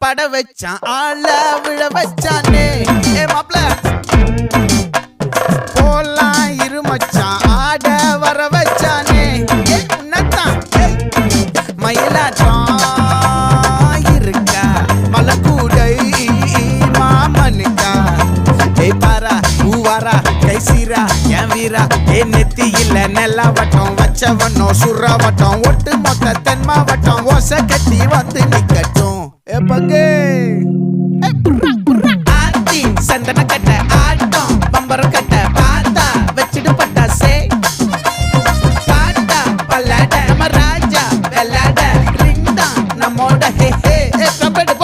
பட வச்சான் ஆள விழ வச்சானே. ஏ மாப்ள. போலாம் இரு மச்சான் ஆட வர வச்சானே. ஏ, உன்னத்தான் ஏய். மயிலாட்டம் இருக்கா? மலக்கூடை மாமனுக்கா? ஏய் பாரா பூவாரா கைசீரா என் வீரா? ஏ நெத்தி இல்ல நெல்லா வட்டம் வச்சவனோ சுறா வட்டம் ஒட்டு மொத்த பங்கு. ஆத்தி சந்தன கட்ட ஆட்டம் பம்பரம் கட்ட பார்த்தா வச்சுட்டு பட்டா சே. பாட்டா பல்லாட நம்ம ராஜா வெள்ளாட ரிங் தான் நம்மோட ஹே ஹே கம்பெடு